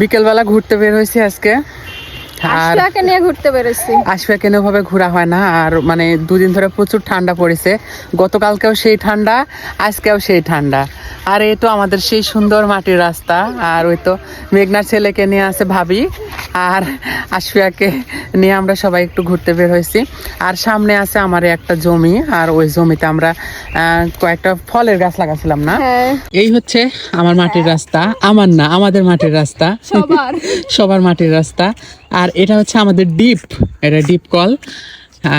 বিকেলবেলা ঘুরতে বের হয়েছি আজকে। আর নিয়ে ঘুরতে কেন ভাবে ঘোরা হয় না আর মানে দুদিন ধরে প্রচুর ঠান্ডা পড়েছে। গতকালকেও সেই ঠান্ডা আজকেও সেই ঠান্ডা। আর এই তো আমাদের সেই সুন্দর মাটির রাস্তা আর ওই তো মেঘনার ছেলেকে নিয়ে আছে ভাবি আর আশফিয়াকে নিয়ে আমরা সবাই একটু ঘুরতে বের হয়েছি। আর সামনে আছে আমার একটা জমি আর ওই জমিতে আমরা কয়েকটা ফলের গাছ লাগাছিলাম না? হ্যাঁ। এই হচ্ছে আমার মাটির রাস্তা আমার না আমাদের মাটির রাস্তা। সবার। সবার মাটির রাস্তা। আর এটা হচ্ছে আমাদের ডিপ এটা ডিপ কল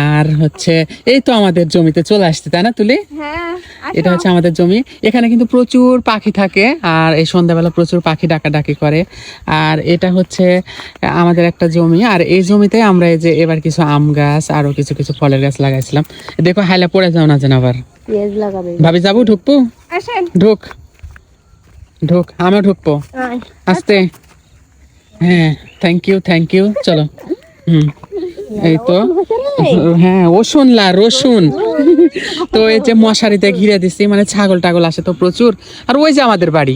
আর হচ্ছে এই তো আমাদের জমিতে চলে আসছে তাই না তুলি? হ্যাঁ এটা হচ্ছে আমাদের জমি। এখানে কিন্তু প্রচুর পাখি থাকে আর এই সন্ধ্যাবেলা প্রচুর পাখি ডাকাডাকি করে। আর এটা হচ্ছে আমাদের একটা জমি। আর এই জমিতে আমরা এই যে এবার কিছু আম গাছ আরও কিছু কিছু ফলের গাছ লাগাইছিলাম। দেখো হাইলা পড়ে যাও না যেন আবার। ভাবি যাব ঢুকবো? ঢুক। ঢুক আমিও ঢুকবো। আস্তে। হ্যাঁ থ্যাংক ইউ থ্যাংক ইউ চলো। হুম, এই তো। হ্যাঁ রসুন লা, রসুন। তো এই যে মশারিতে ঘিরে দিছি মানে ছাগল টাগল আসে তো প্রচুর। আর ওই যে আমাদের বাড়ি,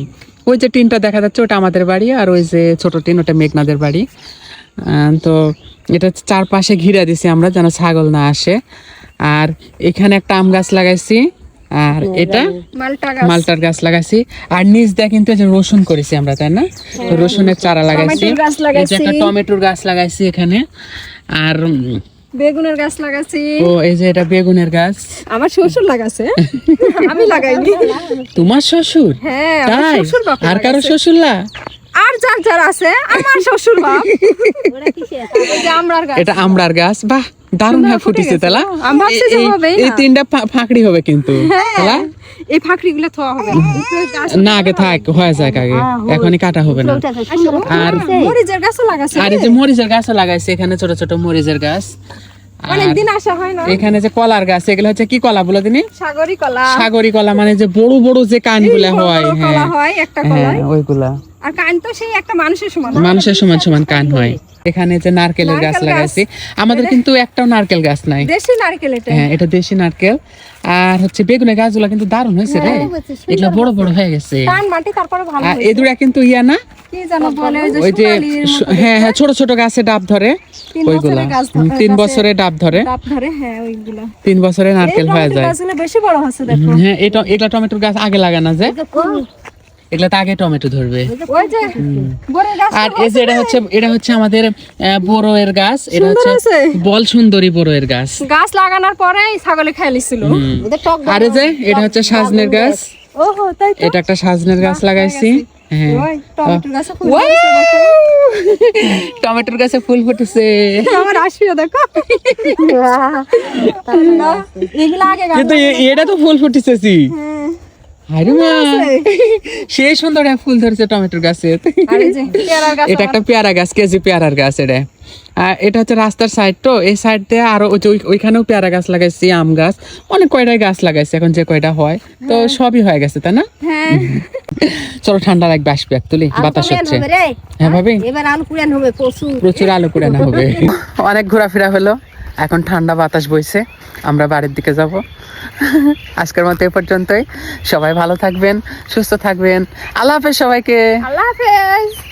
ওই যে টিনটা দেখা যাচ্ছে, ওটা আমাদের বাড়ি, আর ওই যে ছোট টিন, ওটা মেঘনাদের বাড়ি। তো এটা চারপাশে ঘিরে দিছি আমরা, যেন ছাগল না আসে। আর এখানে একটা আম গাছ লাগাইছি আর এটা মালটার গাছ। লাগাইছি। আর নিচ দিয়ে কিন্তু যে রসুন করেছি আমরা তাই না? রসুনের চারা লাগাইছি। টমেটোর গাছ লাগাইছি। একটা টমেটোর গাছ লাগাইছি এখানে। আর বেগুনের গাছ লাগাচ্ছি ও এই যে এটা বেগুনের গাছ। আমার শ্বশুর লাগাছে আমি লাগাইনি। তোমার শ্বশুর? হ্যাঁ শ্বশুর আর কারও শ্বশুরলা আর যার যার আছে আমার শ্বশুর বাপ। আমরার গাছ। এটা আমড়ার গাছ বাহ। দারুণ হয়ে ফুটেছে তালা? এই-। তিনটা ফাঁকড়ি হবে কিন্তু তালা? এই থোয়া হবে। না আগে থাক হয়ে যাক আগে। এখনই কাটা হবে না। আর মরিচের গাছও লাগাছে আর এই যে মরিচের গাছও লাগাইছে এখানে ছোট ছোট মরিচের গাছ। অনেকদিন আসা হয় না। এখানে যে কলার গাছ এগুলো হচ্ছে কি কলা বলো তিনি সাগরি কলা। সাগরি কলা মানে যে বড় বড় যে কানগুলা হয় হ্যাঁ। হয় একটা হ্যাঁ কলায়। ওইগুলা। আর কান তো সেই একটা মানুষের সমান। মানুষের সমান সমান কান হয়। এখানে যে নারকেলের গাছ। লাগাইছি। আমাদের কিন্তু একটাও নারকেল গাছ নাই। দেশি নারকেল এটা? হ্যাঁ এটা দেশি নারকেল। আর হচ্ছে বেগুনের গাছগুলা কিন্তু দারুণ হয়েছে রে। এগুলো বড় বড় হয়ে গেছে। টান মাটি তারপরে ভালো আর হয় দুটা কিন্তু ইয়া না? কি জানো বলে ওই যে হ্যাঁ হ্যাঁ ছোট ছোট গাছে ডাব ধরে তিন ওইগুলা। বছরে ডাব ধরে। ডাব ধরে হ্যাঁ ওইগুলা। তিন বছরে নারকেল হয়ে যায়। বেশি বড় হচ্ছে দেখো। হ্যাঁ এটা এগুলা টমেটোর গাছ আগে লাগানো যায় এগুলা তো আগে টমেটো ধরবে। ওই যে বড় গাছ আর এই যে এটা হচ্ছে এটা হচ্ছে আমাদের আহ, বড়োয়ের গাছ। এটা হচ্ছে বল সুন্দরী বড়োয়ের গাছ। গাছ লাগানোর পরেই ছাগলে খেয়ে লিছিল আর এই যে এটা হচ্ছে সাজনের গাছ। ওহো তাই এটা একটা সাজনের গাছ লাগাইছি। হ্যাঁ। টমেটোর গাছে ফুল ফুটেছে আমার আসিও দেখো। কিন্তু এটা তো ফুল ফুটেছে হ্যাঁ। সেই সুন্দর ফুল ধরেছে টমেটোর গাছে আর এই যে পেয়ারার গাছ এটা একটা পেয়ারা গাছ কেজি পেয়ারার গাছ এটা। আর এটা হচ্ছে রাস্তার সাইড তো এই সাইড দিয়ে আরও ওই যে ওইখানেও পেয়ারা গাছ লাগাইছি আম গাছ। অনেক কয়টাই গাছ লাগাইছি এখন যে কয়টা হয়। তো সবই হয়ে গেছে তাই না? হ্যাঁ। চলো ঠান্ডা লাগবে আসবে এক তুলি বাতাস হচ্ছে। হ্যাঁ ভাবি? এবার আলু কুড়ান প্রচুর। আলো পুরানো হবে। অনেক ঘোরাফেরা হলো। এখন ঠান্ডা বাতাস বইছে, আমরা বাড়ির দিকে যাব। আজকের মতো এ পর্যন্তই। সবাই ভালো থাকবেন, সুস্থ থাকবেন। আল্লাহ হাফেজ সবাইকে। আল্লাহ হাফেজ।